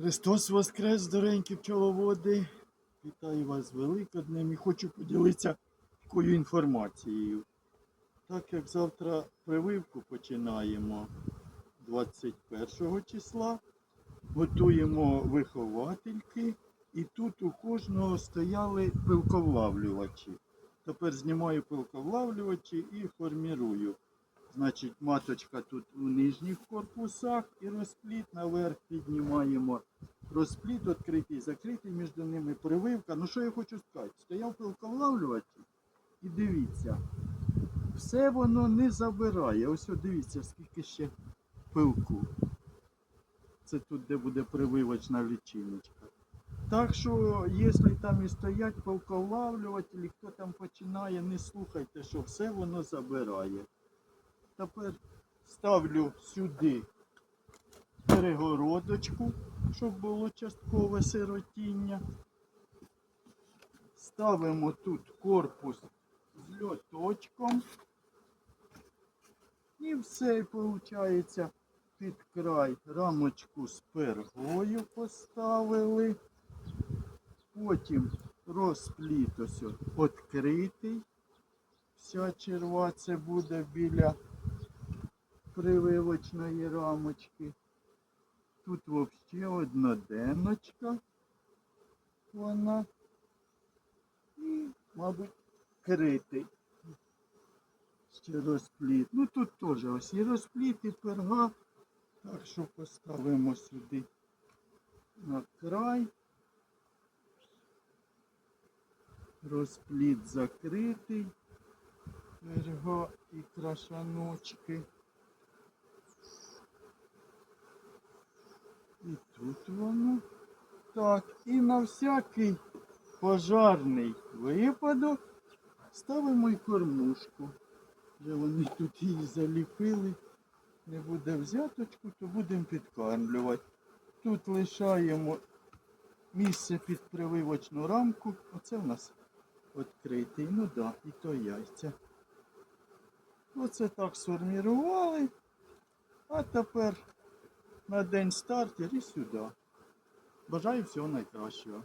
Христос Воскрес, доренькі пчеловоди. Вітаю вас з Великоднем і хочу поділитися такою інформацією. Так як завтра прививку починаємо 21 числа, готуємо виховательки, і тут у кожного стояли пилковлавлювачі. Тепер знімаю пилковлавлювачі і формірую. Значить, маточка тут у нижніх корпусах і розпліт наверх піднімаємо. Розпліт відкритий, закритий між ними прививка. Ну що я хочу сказати? Стояв пилковлавлювач і дивіться, все воно не забирає. Ось дивіться, скільки ще пилку. Це тут, де буде прививочна лічильничка. Так що, якщо там і стоять пилковлавлювателі, хто там починає, не слухайте, що все воно забирає. Тепер ставлю сюди перегородочку, щоб було часткове сиротіння. Ставимо тут корпус з льоточком. І все виходить під край рамочку з пергою поставили. Потім розпліт ось відкритий. Вся черва це буде біля прививочної рамочки. Тут взагалі одноденночка. Вона. І, мабуть, критий. Ще розпліт. Ну тут теж ось і розпліт, і перга. Так що поставимо сюди на край. Розпліт закритий. Перга і крашаночки. І тут воно. Так, і на всякий пожарний випадок ставимо й кормушку. Вже вони тут її заліпили. Не буде взяточку, то будемо підкармлювати. Тут лишаємо місце під прививочну рамку. Оце в нас відкритий. Ну да, і то яйця. Оце так сформірували. А тепер на день стартер і сюди. Бажаю всього найкращого.